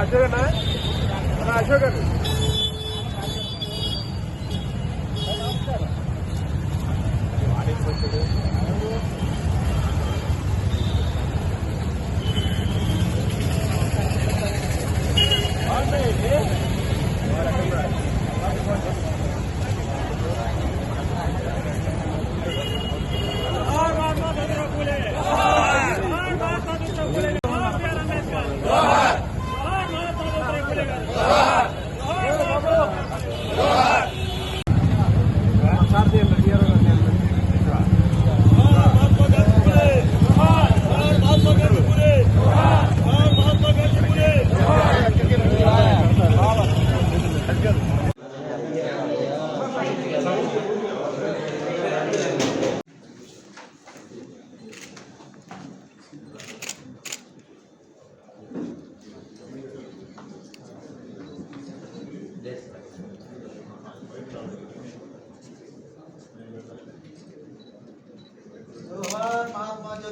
అశోక్ అన్న అన్న అశోక్ అన్న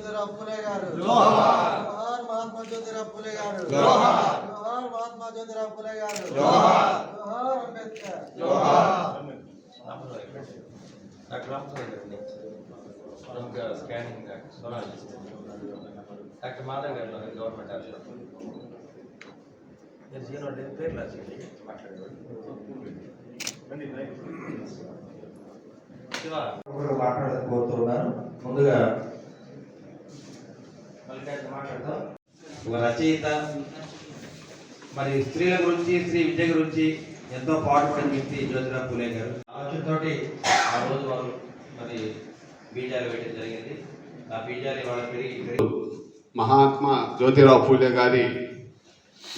జోహార్ ఫులే గారు. జోహార్. మహాత్మా జ్యోతిరావు ఫులే గారు. జోహార్. జోహార్ మహాత్మా జ్యోతిరావు ఫులే గారు. ప్రముఖ scanning doctor Madhav government hospital పేరు శివ. కూడా మాట్లాడకపోతున్నాను ముందుగా ఒక రచయిత మరి స్త్రీల గురించి స్త్రీ విద్య గురించి ఎంతో పాటుపడిన వ్యక్తి జ్యోతిరావు పూలే గారు. ఆలోచనతోటి ఆ రోజు వారు మరి బీజాలు వేయడం జరిగింది. ఆ బీజాలు ఇవాళ పెరిగి మహాత్మా జ్యోతిరావు ఫూలే గారి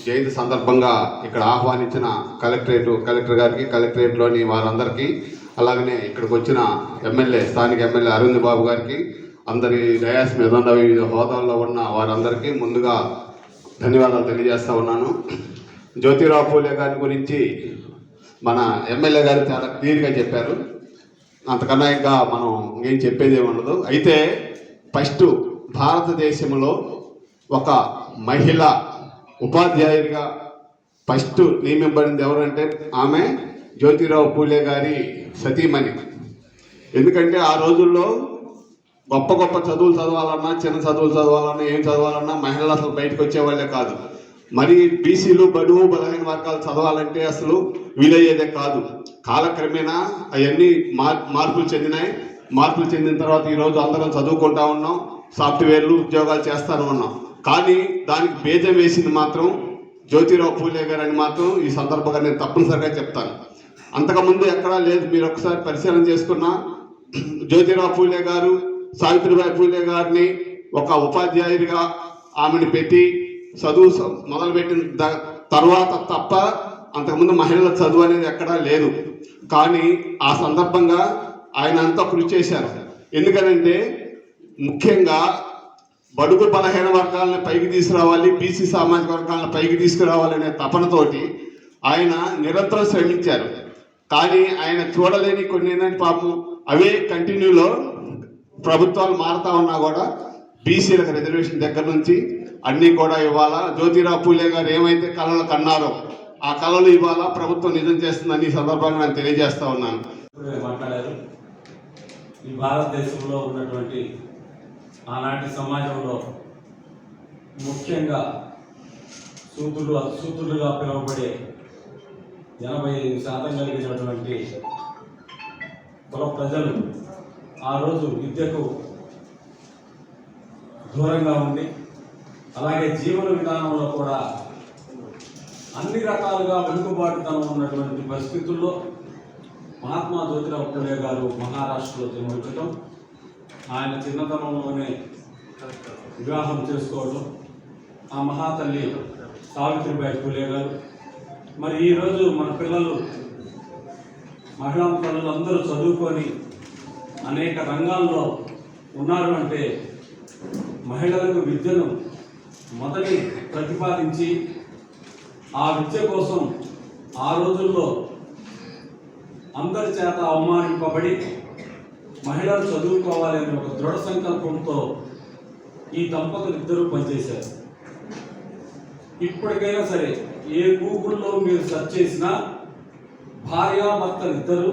జయంతి సందర్భంగా ఇక్కడ ఆహ్వానించిన కలెక్టరేట్ కలెక్టర్ గారికి కలెక్టరేట్లోని వారందరికీ అలాగనే ఇక్కడికి వచ్చిన ఎమ్మెల్యే స్థానిక ఎమ్మెల్యే అరవింద్ బాబు గారికి అందరి డయాస్ మీద ఉన్న వివిధ హోదాల్లో ఉన్న వారందరికీ ముందుగా ధన్యవాదాలు తెలియజేస్తా ఉన్నాను. జ్యోతిరావు ఫూలే గారి గురించి మన ఎమ్మెల్యే గారు చాలా క్లియర్గా చెప్పారు. అంతకన్నా ఇంకా మనం ఇంకేం చెప్పేది ఉండదు. అయితే ఫస్ట్ భారతదేశంలో ఒక మహిళ ఉపాధ్యాయుడిగా ఫస్ట్ నియమింపబడింది ఎవరంటే ఆమె జ్యోతిరావు పూలే గారి సతీమణి. ఎందుకంటే ఆ రోజుల్లో గొప్ప గొప్ప చదువులు చదవాలన్నా చిన్న చదువులు చదవాలన్నా ఏం చదవాలన్నా మహిళలు అసలు బయటకు వచ్చేవాళ్ళే కాదు. మరి బీసీలు బడుగు బలహీన వర్గాలు చదవాలంటే అసలు వీలయ్యేదే కాదు. కాలక్రమేణా అవన్నీ మార్ మార్పులు చెందినాయి. మార్పులు చెందిన తర్వాత ఈరోజు అందరం చదువుకుంటా ఉన్నాం. సాఫ్ట్వేర్లు ఉద్యోగాలు చేస్తాను ఉన్నాం. కానీ దానికి బీజం వేసింది మాత్రం జ్యోతిరావు పూలే గారు అని మాత్రం ఈ సందర్భంగా నేను తప్పనిసరిగా చెప్తాను. అంతకుముందు ఎక్కడా లేదు. మీరు ఒకసారి పరిశీలన చేసుకున్నా జ్యోతిరావు పూలే గారు సావిత్రిబాయి పూలే గారిని ఒక ఉపాధ్యాయుడిగా ఆమెను పెట్టి చదువు మొదలుపెట్టిన తర్వాత తప్ప అంతకుముందు మహిళల చదువు అనేది ఎక్కడా లేదు. కానీ ఆ సందర్భంగా ఆయన అంతా కృషి చేశారు. ఎందుకనంటే ముఖ్యంగా బడుగు బలహీన వర్గాలను పైకి తీసుకురావాలి బీసీ సామాజిక వర్గాలను పైకి తీసుకురావాలనే తపనతోటి ఆయన నిరంతరం శ్రమించారు. కానీ ఆయన చూడలేని కొన్ని ఏంటంటే పాపం అవే కంటిన్యూలో ప్రభుత్వాలు మారుతా ఉన్నా కూడా బీసీలకు రిజర్వేషన్ దగ్గర నుంచి అన్నీ కూడా ఇవ్వాలా? జ్యోతిరావు పూలే గారు ఏమైతే కళలు కన్నారో ఆ కళలు ఇవ్వాలా? ప్రభుత్వం నిజం చేస్తుందని ఈ సందర్భంగా నేను తెలియజేస్తా ఉన్నాను. మాట్లాడారు. ఈ భారతదేశంలో ఉన్నటువంటి ఆనాటి సమాజంలో ముఖ్యంగా సూతులు అసూతులుగా పిలువబడే ఎనభై ఐదు శాతం కలిగినటువంటి కుల ప్రజలు ఆ రోజు విద్యకు దూరంగా ఉండి అలాగే జీవన విధానంలో కూడా అన్ని రకాలుగా వెనుకబాటుతనం ఉన్నటువంటి పరిస్థితుల్లో మహాత్మా జ్యోతిరావు పూలే గారు మహారాష్ట్రలో జన్మించడం ఆయన చిన్నతనంలోనే వివాహం చేసుకోవడం ఆ మహాతల్లి సావిత్రిబాయి పూలే గారు. మరి ఈరోజు మన పిల్లలు మహిళా పిల్లలు అందరూ చదువుకొని అనేక రంగాల్లో ఉన్నారు అంటే మహిళలకు విద్యను మొదటి ప్రతిపాదించి ఆ విద్య కోసం ఆ రోజుల్లో అందరి చేత అవమానింపబడి మహిళలు చదువుకోవాలనే ఒక దృఢ సంకల్పంతో ఈ దంపతులు ఇద్దరూ పనిచేశారు. ఇప్పటికైనా సరే ఏ గూగుల్లో మీరు సెర్చ్ చేసినా భార్యాభర్తలు ఇద్దరు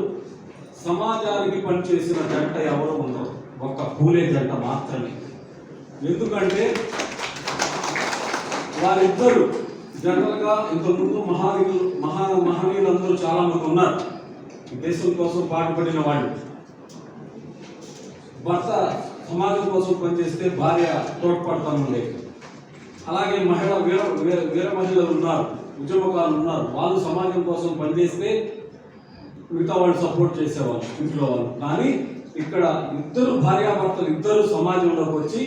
సమాజానికి పనిచేసిన జంట ఎవరు ఉండరు ఒక్క పూలే జంట మాత్రమే. ఎందుకంటే వారిద్దరు జనరల్గా ఇంతకుముందు మహానీయులు మహా మహనీయులందరూ చాలా మంది ఉన్నారు. దేశం కోసం పాటుపడిన వాళ్ళు. భర్త సమాజం కోసం పనిచేస్తే భార్య తోడ్పడతాను ఉండేది అలాగే మహిళ వీర వీర మహిళలు ఉన్నారు ఉద్యమకారులు ఉన్నారు. వాళ్ళు సమాజం కోసం పనిచేస్తే మిగతా వాళ్ళు సపోర్ట్ చేసేవాళ్ళు ఇంట్లో వాళ్ళు. కానీ ఇక్కడ ఇద్దరు భార్యాభర్తలు ఇద్దరు సమాజంలోకి వచ్చి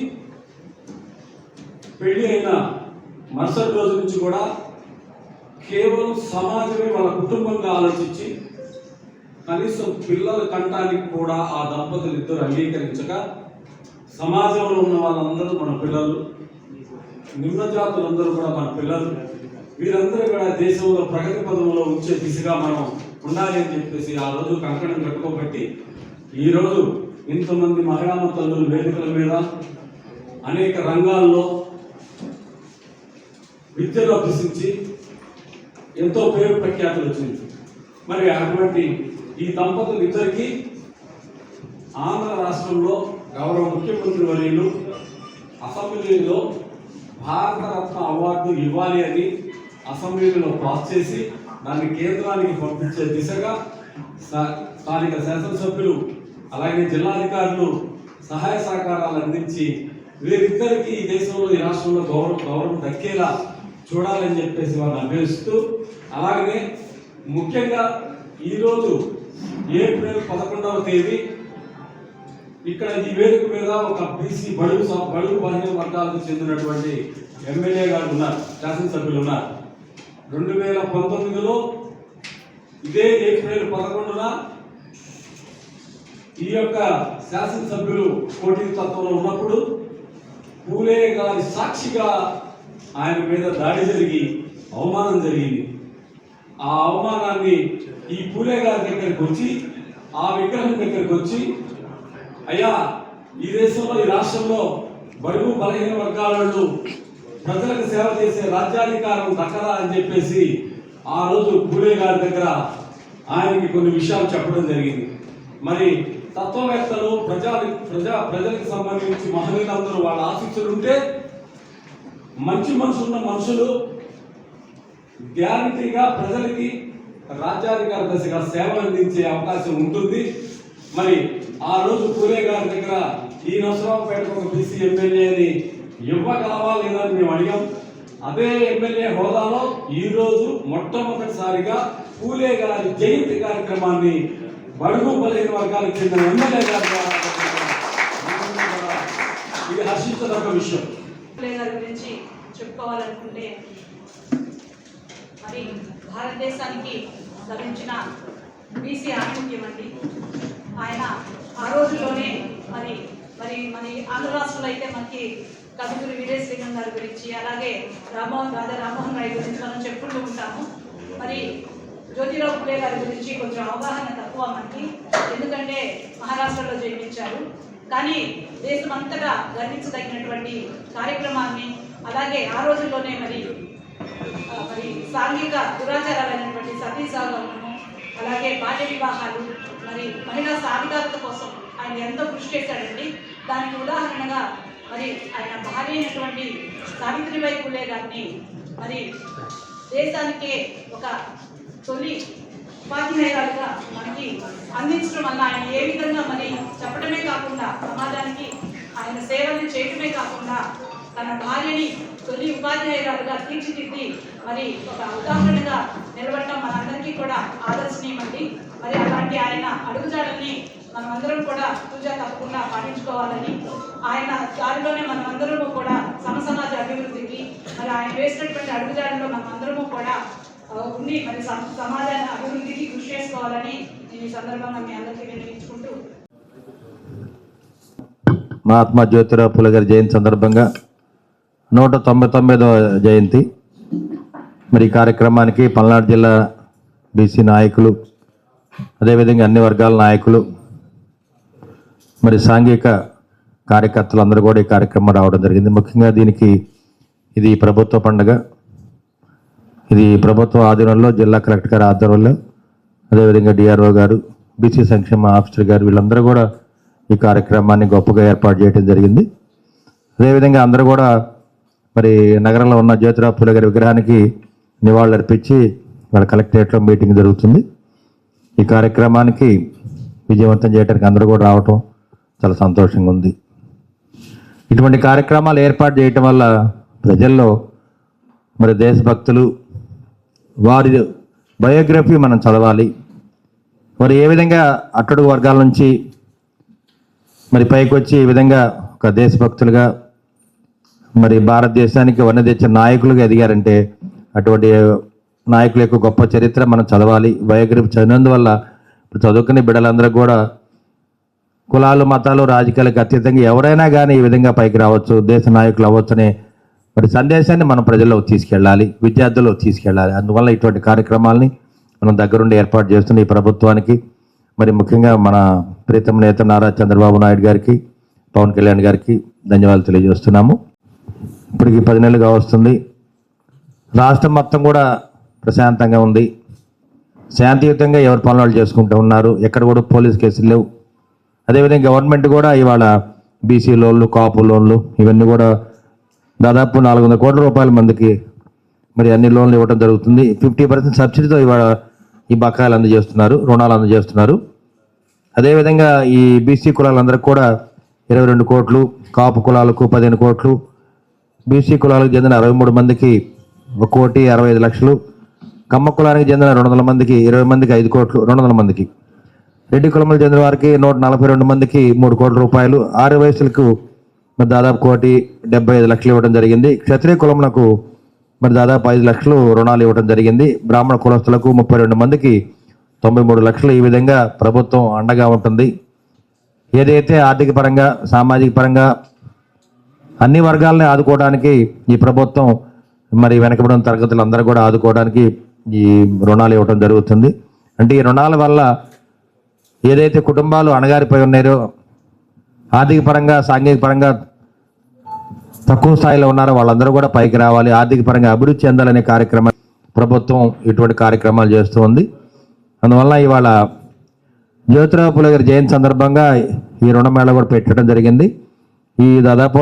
పెళ్ళి అయిన మరుసటి రోజు నుంచి కూడా కేవలం సమాజమే వాళ్ళ కుటుంబంగా ఆలోచించి కనీసం పిల్లల కంటానికి కూడా ఆ దంపతులు ఇద్దరు అంగీకరించక సమాజంలో ఉన్న వాళ్ళందరూ మన పిల్లలు నిమ్న జాతులందరూ కూడా మన పిల్లలు. వీరందరూ కూడా దేశంలో ప్రగతి పదంలో ఉంచే దిశగా మనం ఉండాలి అని చెప్పేసి ఆ రోజు కంకణం కట్టుకోబట్టి ఈ రోజు ఇంతమంది మహిళా తల్లులు వేదికల మీద అనేక రంగాల్లో విద్యలో అభ్యసించి ఎంతో పేరు ప్రఖ్యాతులు వచ్చింది. మరి అటువంటి ఈ దంపతులు ఇద్దరికి ఆంధ్ర రాష్ట్రంలో గౌరవ ముఖ్యమంత్రి వర్యులు అసెంబ్లీలో భారతరత్న అవార్డు ఇవ్వాలి అని అసెంబ్లీలో పాస్ చేసి దాన్ని కేంద్రానికి పంపించే దిశగా స్థానిక శాసనసభ్యులు అలాగే జిల్లాధికారులు సహాయ సహకారాలు అందించి వీరిద్దరికి ఈ దేశంలో ఈ రాష్ట్రంలో గౌరవం గౌరవం దక్కేలా చూడాలని చెప్పేసి వారిని అభ్యసిస్తూ అలాగనే ముఖ్యంగా ఈరోజు ఏప్రిల్ పదకొండవ తేదీ ఇక్కడ ఈ వేదిక మీద ఒక బీసీ బడుగు స- బడుగు బలహీన వర్గాలకు చెందినటువంటి ఎమ్మెల్యే గారు ఉన్నారు శాసనసభ్యులు ఉన్నారు. రెండు వేల పంతొమ్మిదిలో ఇదే ఏప్రిల్ పదకొండున ఈ యొక్క శాసనసభ్యులు పోటీ తత్వంలో ఉన్నప్పుడు పూలే గారి సాక్షిగా ఆయన మీద దాడి జరిగి అవమానం జరిగింది. ఆ అవమానాన్ని ఈ పూలే గారి దగ్గరికి వచ్చి ఆ విగ్రహం దగ్గరికి వచ్చి అయ్యా ఈ దేశంలో ఈ రాష్ట్రంలో బడుగు బలహీన వర్గాల ప్రజలకు సేవ చేసే రాజ్యాధికారం దక్కదా అని చెప్పేసి ఆ రోజు పూలే గారి దగ్గర ఆయనకి కొన్ని విషయాలు చెప్పడం జరిగింది. మరి తత్వవేత్తలు ప్రజా ప్రజా ప్రజలకు సంబంధించి మహనీయులందరూ వాళ్ళ ఆశీస్సులు ఉంటే మంచి మనసున్న మనుషులు గ్యారంటీగా ప్రజలకి రాజ్యాధికార దశగా సేవ అందించే అవకాశం ఉంటుంది. మరి ఆ రోజు పూలే గారి దగ్గర ఈ నరసరావుపేట ఒక బీసీ ఎమ్మెల్యేని ఇవ్వగలవా లేదా అని మేము అడిగాం. అదే ఎమ్మెల్యే హోదాలో ఈరోజు మొట్టమొదటిసారిగా పూలే గారి జయంతి కార్యక్రమాన్ని బడుగు బలహీన వర్గాలకు చెందిన ఎమ్మెల్యే గారి ఇది హర్షించదగ్గ విషయం. గారి గురించి చెప్పుకోవాలనుకుంటే మరి భారతదేశానికి లభించిన బీసీ ఆధిక్యం అండి. ఆయన ఆ రోజుల్లోనే మరి మరి మన ఆంధ్ర రాష్ట్రంలో అయితే మనకి కదుగురు వీరేశలింగం గారి గురించి అలాగే రామోహన్ రాజా రామోహన్ రాయ్ గురించి మనం చెప్పుకుంటూ ఉంటాము. మరి జ్యోతిరావు పులే గారి గురించి కొంచెం అవగాహన తక్కువ మనకి ఎందుకంటే మహారాష్ట్రలో జన్మించారు. కానీ దేశం అంతటా గర్వించదగినటువంటి కార్యక్రమాన్ని అలాగే ఆ రోజుల్లోనే మరి మరి సాంఘిక దురాచారాలైనటువంటి సతీ సాగమము అలాగే బాల్య వివాహాలు మరి మహిళా సాధికారత కోసం ఆయన ఎంతో కృషి చేశాడండి. దానికి ఉదాహరణగా మరి ఆయన భార్య అయినటువంటి సావిత్రిబాయి పూలే గారిని మరి దేశానికే ఒక తొలి ఉపాధ్యాయురాలుగా మనకి అందించడం వల్ల ఆయన ఏ విధంగా మరి చెప్పడమే కాకుండా సమాజానికి ఆయన సేవలు చేయటమే కాకుండా తన భార్యని తొలి ఉపాధ్యాయురాలుగా తీర్చిదిద్ది మరి ఒక ఉదాహరణగా నిలబడటం మనందరికీ కూడా ఆదర్శనీయమండి. మరి అలాంటి ఆయన అడుగుజాడల్ని మనమందరం కూడా పూజ తప్పకుండా పాటించుకోవాలని ఆయన దారిలోనే మనమందరము కూడా సమసమాజ అభివృద్ధికి మరి ఆయన వేసినటువంటి అడుగుజాడల్లో మనమందరము కూడా ఉండి మరి సమాజాన్ని అభివృద్ధికి కృషి చేసుకోవాలని నేను ఈ సందర్భంగా మీ అందరికీ వినిపించుకుంటూ. మహాత్మా జ్యోతిరావు పూలే గారి జయంతి సందర్భంగా నూట తొంభై తొమ్మిదవ జయంతి. మరి ఈ కార్యక్రమానికి పల్నాడు జిల్లా బీసీ నాయకులు అదేవిధంగా అన్ని వర్గాల నాయకులు మరి సాంఘిక కార్యకర్తలు అందరూ కూడా ఈ కార్యక్రమం రావడం జరిగింది. ముఖ్యంగా దీనికి ఇది ప్రభుత్వ పండుగ. ఇది ప్రభుత్వ ఆధీనంలో జిల్లా కలెక్టర్ గారి ఆధ్వర్యంలో అదేవిధంగా డిఆర్ఓ గారు బీసీ సంక్షేమ ఆఫీసర్ గారు వీళ్ళందరూ కూడా ఈ కార్యక్రమాన్ని గొప్పగా ఏర్పాటు చేయడం జరిగింది. అదేవిధంగా అందరూ కూడా మరి నగరంలో ఉన్న జ్యోతిరావు పూల గారి విగ్రహానికి నివాళులర్పించి వాళ్ళ కలెక్టరేట్లో మీటింగ్ జరుగుతుంది. ఈ కార్యక్రమానికి విజయవంతం చేయడానికి అందరూ కూడా రావటం చాలా సంతోషంగా ఉంది. ఇటువంటి కార్యక్రమాలు ఏర్పాటు చేయటం వల్ల ప్రజల్లో మరి దేశభక్తులు వారి బయోగ్రఫీ మనం చదవాలి. వారు ఏ విధంగా అట్టడుగు వర్గాల నుంచి మరి పైకి వచ్చి ఈ విధంగా ఒక దేశభక్తులుగా మరి భారతదేశానికి వన్న తెచ్చిన నాయకులుగా ఎదిగారంటే అటువంటి నాయకుల యొక్క గొప్ప చరిత్ర మనం చదవాలి. బయోగ్రఫీ చదివినందువల్ల చదువుకునే బిడ్డలందరూ కూడా కులాలు మతాలు రాజకీయాలకు అతీతంగా ఎవరైనా కానీ ఈ విధంగా పైకి రావచ్చు దేశ నాయకులు అవ్వచ్చు అనే మరి సందేశాన్ని మనం ప్రజల్లోకి తీసుకెళ్ళాలి విద్యార్థుల్లో తీసుకెళ్ళాలి. అందువల్ల ఇటువంటి కార్యక్రమాలని మనం దగ్గరుండి ఏర్పాటు చేస్తున్న ఈ ప్రభుత్వానికి మరి ముఖ్యంగా మన ప్రీతం నేత నారా చంద్రబాబు నాయుడు గారికి పవన్ కళ్యాణ్ గారికి ధన్యవాదాలు తెలియజేస్తున్నాము. ఇప్పటికి పది నెలలుగా వస్తుంది. రాష్ట్రం మొత్తం కూడా ప్రశాంతంగా ఉంది. శాంతియుతంగా ఎవరి పనులు చేసుకుంటూ ఉన్నారు? ఎక్కడ కూడా పోలీస్ కేసులు లేవు. అదేవిధంగా గవర్నమెంట్ కూడా ఇవాళ బీసీ లోన్లు కాపు లోన్లు ఇవన్నీ కూడా దాదాపు నాలుగు వందల కోట్ల రూపాయల మందికి మరి అన్ని లోన్లు ఇవ్వడం జరుగుతుంది. ఫిఫ్టీ పర్సెంట్ సబ్సిడీతో ఇవాళ ఈ బకాయిలు అందజేస్తున్నారు రుణాలు అందజేస్తున్నారు. అదేవిధంగా ఈ బీసీ కులాలందరికీ కూడా ఇరవై రెండు కోట్లు కాపు కులాలకు పదిహేను కోట్లు బీసీ కులాలకు చెందిన అరవై మూడు మందికి ఒక కోటి అరవై ఐదు లక్షలు కమ్మ కులానికి చెందిన రెండు వందల మందికి ఇరవై మందికి ఐదు కోట్లు రెండు వందల మందికి. రెడ్డి కులములు చెందిన వారికి నూట నలభై రెండు మందికి మూడు కోట్ల రూపాయలు. ఆరు వయసులకు మరి దాదాపు కోటి డెబ్బై ఐదు లక్షలు ఇవ్వడం జరిగింది. క్షత్రియ కులములకు మరి దాదాపు ఐదు లక్షలు రుణాలు ఇవ్వడం జరిగింది. బ్రాహ్మణ కులస్తులకు ముప్పై రెండు మందికి తొంభై మూడు లక్షలు ఈ విధంగా ప్రభుత్వం అండగా ఉంటుంది. ఏదైతే ఆర్థిక పరంగా సామాజిక పరంగా అన్ని వర్గాలని ఆదుకోవడానికి ఈ ప్రభుత్వం మరి వెనకబడిన తరగతులు అందరూ కూడా ఆదుకోవడానికి ఈ రుణాలు ఇవ్వడం జరుగుతుంది. అంటే ఈ రుణాల వల్ల ఏదైతే కుటుంబాలు అణగారిపోయి ఉన్నారో ఆర్థిక పరంగా సాంఘిక పరంగా తక్కువ స్థాయిలో ఉన్నారో వాళ్ళందరూ కూడా పైకి రావాలి. ఆర్థిక పరంగా అభివృద్ధి చెందాలనే కార్యక్రమం ప్రభుత్వం ఇటువంటి కార్యక్రమాలు చేస్తూ ఉంది అందువల్ల ఇవాళ జ్యోతిరావు పూలే గారి జయంతి సందర్భంగా ఈ రుణమేళ కూడా పెట్టడం జరిగింది. ఈ దాదాపు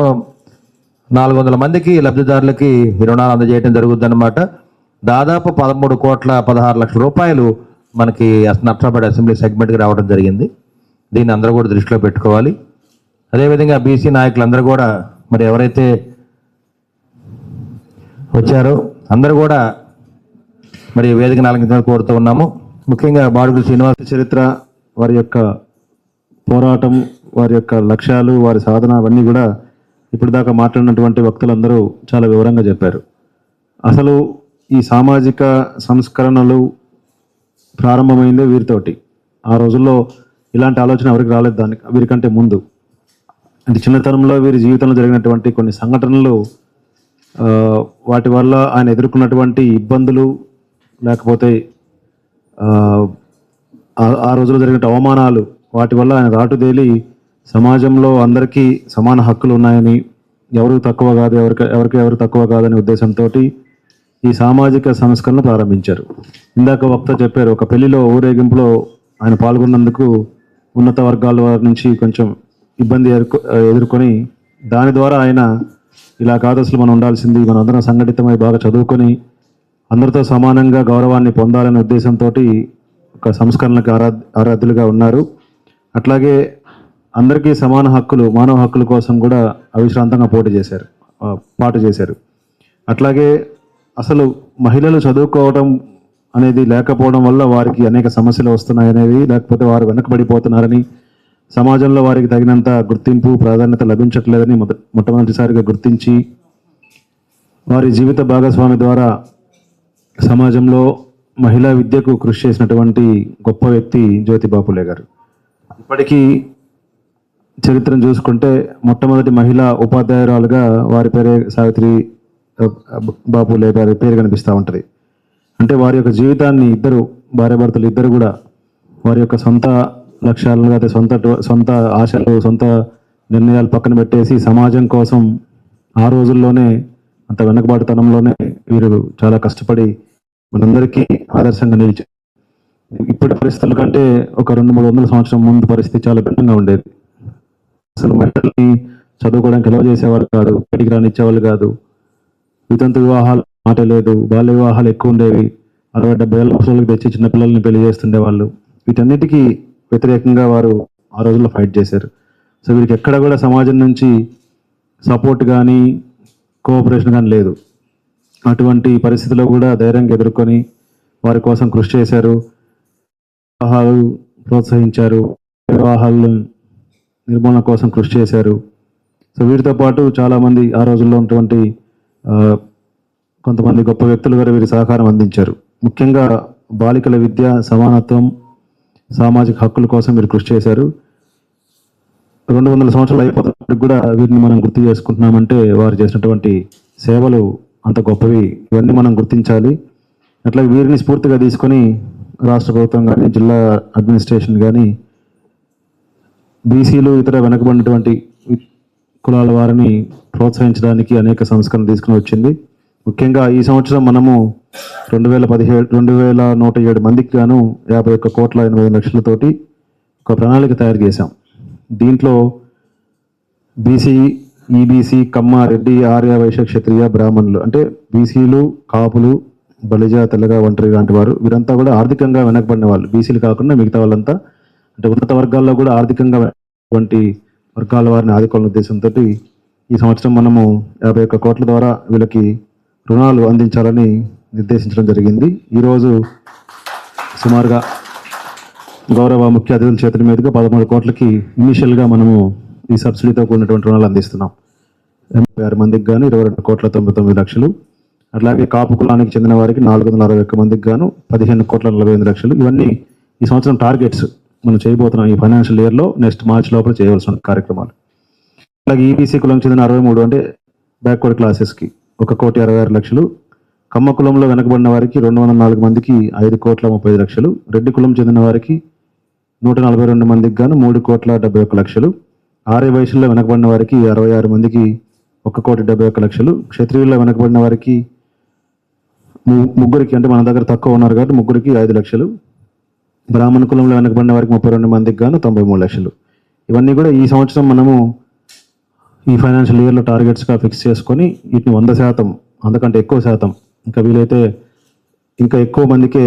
నాలుగు వందల మందికి లబ్ధిదారులకి ఈ రుణాలు అందజేయడం జరుగుతుందన్నమాట దాదాపు పదమూడు కోట్ల పదహారు లక్షల రూపాయలు మనకి నర్సాపేట అసెంబ్లీ సెగ్మెంట్కి రావడం జరిగింది. దీన్ని అందరూ కూడా దృష్టిలో పెట్టుకోవాలి. అదేవిధంగా బీసీ నాయకులందరూ కూడా మరి ఎవరైతే వచ్చారో అందరూ కూడా మరి వేదిక నాలుగు కోరుతూ ఉన్నాము. ముఖ్యంగా బాడుగుల శ్రీనివాస చరిత్ర వారి యొక్క పోరాటం వారి యొక్క లక్ష్యాలు వారి సాధన అవన్నీ కూడా ఇప్పుడు దాకా మాట్లాడినటువంటి వక్తులందరూ చాలా వివరంగా చెప్పారు. అసలు ఈ సామాజిక సంస్కరణలు ప్రారంభమైందే వీరితోటి. ఆ రోజుల్లో ఇలాంటి ఆలోచన ఎవరికి రాలేదు దానికి వీరికంటే ముందు. అంటే చిన్నతనంలో వీరి జీవితంలో జరిగినటువంటి కొన్ని సంఘటనలు వాటి వల్ల ఆయన ఎదుర్కొన్నటువంటి ఇబ్బందులు లేకపోతే ఆ, ఆ రోజుల్లో జరిగిన అవమానాలు వాటి వల్ల ఆయన రాటుదేలి సమాజంలో అందరికీ సమాన హక్కులు ఉన్నాయని ఎవరు తక్కువ కాదు ఎవరికి ఎవరికి ఎవరు తక్కువ కాదనే ఉద్దేశంతో ఈ సామాజిక సంస్కరణ ప్రారంభించారు. ఇందాక వక్త చెప్పారు ఒక పెళ్ళిలో ఊరేగింపులో ఆయన పాల్గొన్నందుకు ఉన్నత వర్గాల వారి నుంచి కొంచెం ఇబ్బంది ఎదుర్కొని దాని ద్వారా ఆయన ఇలా కాదు అసలు మనం ఉండాల్సింది మనం అందరం సంఘటితమై బాగా చదువుకొని అందరితో సమానంగా గౌరవాన్ని పొందాలనే ఉద్దేశంతో ఒక సంస్కరణలకు ఆరా ఆరాధ్యులుగా ఉన్నారు. అట్లాగే అందరికీ సమాన హక్కులు మానవ హక్కుల కోసం కూడా అవిశ్రాంతంగా పోటీ చేశారు పాటు చేశారు. అట్లాగే అసలు మహిళలు చదువుకోవడం అనేది లేకపోవడం వల్ల వారికి అనేక సమస్యలు వస్తున్నాయనేది లేకపోతే వారు వెనకబడిపోతున్నారని సమాజంలో వారికి తగినంత గుర్తింపు ప్రాధాన్యత లభించట్లేదని మొద మొట్టమొదటిసారిగా గుర్తించి వారి జీవిత భాగస్వామి ద్వారా సమాజంలో మహిళా విద్యకు కృషి చేసినటువంటి గొప్ప వ్యక్తి జ్యోతి బాపులే గారు. ఇప్పటికీ చరిత్రను చూసుకుంటే మొట్టమొదటి మహిళా ఉపాధ్యాయురాలుగా వారి పేరే సావిత్రి బాపు లేదా పేరు కనిపిస్తూ ఉంటుంది. అంటే వారి యొక్క జీవితాన్ని ఇద్దరు భార్యాభర్తలు ఇద్దరు కూడా వారి యొక్క సొంత లక్ష్యాలను అయితే సొంత సొంత ఆశలు సొంత నిర్ణయాలు పక్కన పెట్టేసి సమాజం కోసం ఆ రోజుల్లోనే అంత వెనకబాటుతనంలోనే వీరు చాలా కష్టపడి మనందరికీ ఆదర్శంగా నిలిచి ఇప్పటి పరిస్థితుల కంటే ఒక రెండు మూడు వందల సంవత్సరం ముందు పరిస్థితి చాలా భిన్నంగా ఉండేది. అసలు మహిళల్ని చదువుకోవడానికి ఎలా చేసేవాళ్ళు కాదు బయటికి రానిచ్చేవాళ్ళు కాదు వితంతు వివాహాలు మాట లేదు బాల్య వివాహాలు ఎక్కువ ఉండేవి. అరవై డెబ్బై ఏళ్ళ ముసలికి తెచ్చి చిన్న పిల్లల్ని పెళ్ళి చేస్తుండేవాళ్ళు వీటన్నిటికీ వ్యతిరేకంగా వారు ఆ రోజుల్లో ఫైట్ చేశారు. సో వీరికి ఎక్కడ కూడా సమాజం నుంచి సపోర్ట్ కానీ కోఆపరేషన్ కానీ లేదు. అటువంటి పరిస్థితిలో కూడా ధైర్యంగా ఎదుర్కొని వారి కోసం కృషి చేశారు. వివాహాలు ప్రోత్సహించారు. వివాహాలను నిర్మూలన కోసం కృషి చేశారు. సో వీరితో పాటు చాలామంది ఆ రోజుల్లో ఉన్నటువంటి కొంతమంది గొప్ప వ్యక్తులు కూడా వీరి సహకారం అందించారు. ముఖ్యంగా బాలికల విద్య సమానత్వం సామాజిక హక్కుల కోసం మీరు కృషి చేశారు. రెండు వందల సంవత్సరాలు అయిపోతున్నప్పటికి కూడా వీరిని మనం గుర్తు చేసుకుంటున్నామంటే వారు చేసినటువంటి సేవలు అంత గొప్పవి. ఇవన్నీ మనం గుర్తించాలి. అట్లా వీరిని స్ఫూర్తిగా తీసుకొని రాష్ట్ర ప్రభుత్వం కానీ జిల్లా అడ్మినిస్ట్రేషన్ కానీ బీసీలు ఇతర వెనకబడినటువంటి కులాల వారిని ప్రోత్సహించడానికి అనేక సంస్కరణ తీసుకుని వచ్చింది. ముఖ్యంగా ఈ సంవత్సరం మనము రెండు వేల పదిహేడు రెండు వేల నూట ఏడు మందికి గాను యాభై ఒక్క కోట్ల ఎనభై ఐదు లక్షలతోటి ఒక ప్రణాళిక తయారు చేశాం. దీంట్లో బీసీ ఈబీసీ కమ్మ రెడ్డి ఆర్య వైశ్య క్షత్రియ బ్రాహ్మణులు అంటే బీసీలు కాపులు బలిజ తెల్లగా ఒంటరి లాంటి వారు వీరంతా కూడా ఆర్థికంగా వెనకబడిన వాళ్ళు. బీసీలు కాకుండా మిగతా వాళ్ళంతా అంటే ఉన్నత వర్గాల్లో కూడా ఆర్థికంగా వంటి వర్గాల వారిని ఆదుకోవాలనే ఉద్దేశంతో ఈ సంవత్సరం మనము యాభై ఒక్క కోట్ల ద్వారా వీళ్ళకి రుణాలు అందించాలని నిర్దేశించడం జరిగింది. ఈరోజు సుమారుగా గౌరవ ముఖ్య అతిథుల చేతుల మీదుగా పదమూడు కోట్లకి ఇనీషియల్గా మనము ఈ సబ్సిడీతో కూడినటువంటి రుణాలు అందిస్తున్నాం. ఎనభై ఆరు మందికి గాను ఇరవై రెండు కోట్ల తొంభై తొమ్మిది లక్షలు. అట్లాగే కాపు కులానికి చెందిన వారికి నాలుగు వందల అరవై ఒక్క మందికి గాను పదిహేను కోట్ల నలభై ఎనిమిది లక్షలు. ఇవన్నీ ఈ సంవత్సరం టార్గెట్స్. మనం చేయబోతున్నాం ఈ ఫైనాన్షియల్ ఇయర్లో నెక్స్ట్ మార్చ్ లోపల చేయవలసిన కార్యక్రమాలు. అలాగే ఈబీసీ కులం చెందిన అరవై మూడు అంటే బ్యాక్వర్డ్ క్లాసెస్కి ఒక కోటి అరవై ఆరు లక్షలు. కమ్మ కులంలో వెనకబడిన వారికి రెండు వందల నాలుగు మందికి ఐదు కోట్ల ముప్పై ఐదు లక్షలు. రెడ్డి కులం చెందిన వారికి నూట నలభై రెండు మందికి గాను మూడు కోట్ల డెబ్బై ఒక్క లక్షలు. ఆరే వయసుల్లో వెనకబడిన వారికి అరవై ఆరు మందికి ఒక కోటి డెబ్బై ఒక్క లక్షలు. క్షత్రియుల్లో వెనకబడిన వారికి ము- ముగ్గురికి అంటే మన దగ్గర తక్కువ ఉన్నారు కాబట్టి ముగ్గురికి ఐదు లక్షలు. బ్రాహ్మణ కులంలో వెనకబడిన వారికి ముప్పై రెండు మందికి గాను తొంభై మూడు లక్షలు. ఇవన్నీ కూడా ఈ సంవత్సరం మనము ఈ ఫైనాన్షియల్ ఇయర్లో టార్గెట్స్గా ఫిక్స్ చేసుకొని వీటిని వంద శాతం అంతకంటే ఎక్కువ శాతం ఇంకా వీలైతే ఇంకా ఎక్కువ మందికే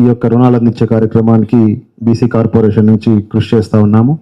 ఈ యొక్క రుణాలు అందించే కార్యక్రమానికి బీసీ కార్పొరేషన్ నుంచి కృషి చేస్తూ ఉన్నాము.